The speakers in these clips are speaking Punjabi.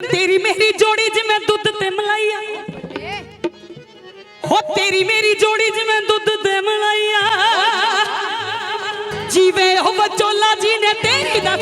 ਤੇਰੀ ਮੇਰੀ ਜੋੜੀ ਜਿਵੇਂ ਦੁੱਧ ਤੇ ਮਲਾਈਆ। ਹੋ ਤੇਰੀ ਮੇਰੀ ਜੋੜੀ ਜਿਵੇਂ ਦੁੱਧ ਤੇ ਮਲਾਈਆ। ਜਿਵੇਂ ਉਹ ਬਚੋਲਾ ਜੀ ਨੇ ਤੇਰੀ ਦਾ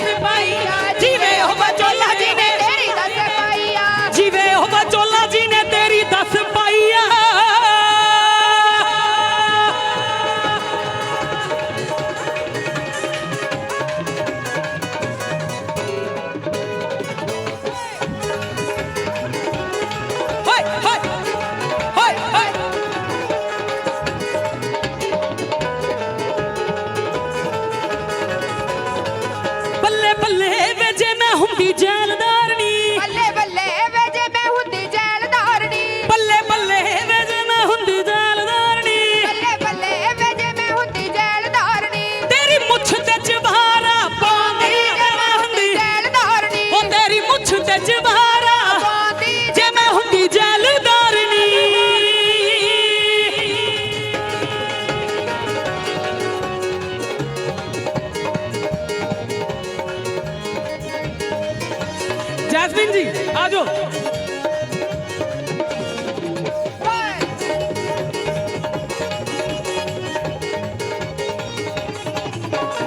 जैस्मिन जी आ जाओ।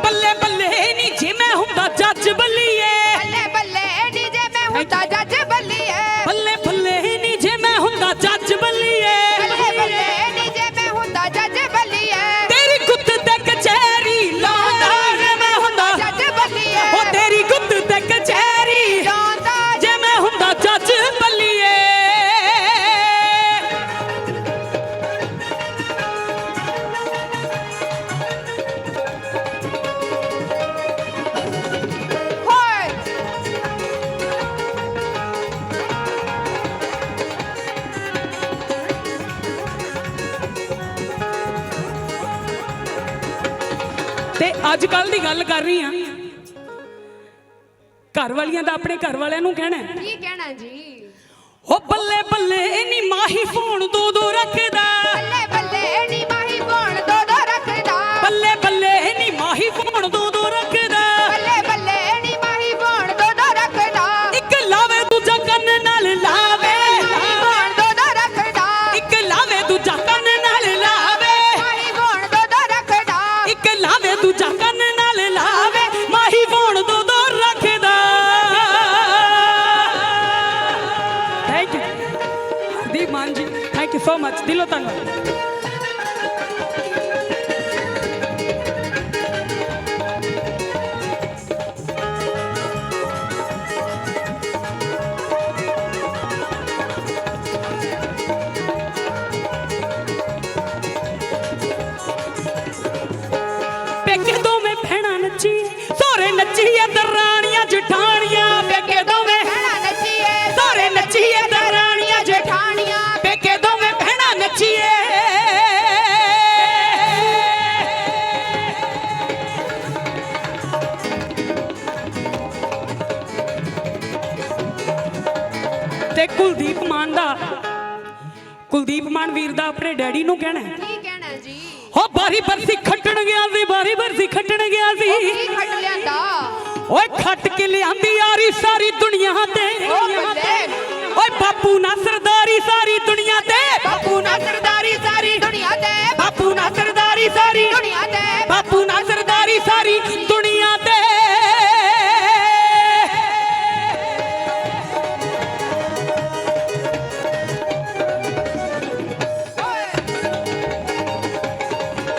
बल्ले बल्ले नीचे मैं हूँ जज बलिए बल्ले बल्ले नीचे मैं हूँ ਤੇ ਅੱਜ ਕੱਲ ਦੀ ਗੱਲ ਕਰ ਰਹੀ ਆ ਘਰ ਵਾਲੀਆਂ ਦਾ ਆਪਣੇ ਘਰ ਵਾਲਿਆਂ ਨੂੰ ਕਹਿਣਾ ਕੀ ਕਹਿਣਾ ਜੀ? ਉਹ ਬੱਲੇ ਬੱਲੇ ਨੀ ਮਾਹੀ ਫੋਨ ਦੋ ਦੋ ਰੱਖਦਾ। dilo tango. Pequeño ਤੇ ਕੁਲਦੀਪ ਮਾਨ ਦਾ। ਕੁਲਦੀਪ ਮਾਨ ਵੀਰ ਦਾ ਆਪਣੇ ਡੈਡੀ ਨੂੰ ਕਹਿਣਾ ਕੀ ਕਹਿਣਾ ਜੀ? ਹੋ ਬਾਰੀ ਬਰਸੀ ਖੱਟਣ ਗਿਆ ਸੀ ਬਾਰੀ ਬਰਸੀ ਖੱਟਣ ਗਿਆ ਕੀ ਸੀ ਖੱਟ ਲਿਆਂਦਾ? ਓਏ ਖੱਟ ਕੇ ਲਿਆਂਦੀ ਯਾਰੀ ਸਾਰੀ ਦੁਨੀਆ ਤੇ। ਓਏ ਬਾਪੂ ਨਾ ਸਰਦਾਰੀ ਸਾਰੀ ਦੁਨੀਆ ਤੇ। ਬਾਪੂ ਨਾ ਸਰਦਾਰੀ ਸਾਰੀ ਦੁਨੀਆ ਤੇ। ਬਾਪੂ ਨਾ ਸਰਦਾਰੀ ਸਾਰੀ ਦੁਨੀਆ ਤੇ। ਬਾਪੂ ਨਾ ਸਰਦਾਰੀ ਸਾਰੀ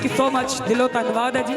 ਥੈਂਕ ਯੂ ਸੋ ਮਚ ਦਿਲੋਂ ਧੰਨਵਾਦ ਹੈ ਜੀ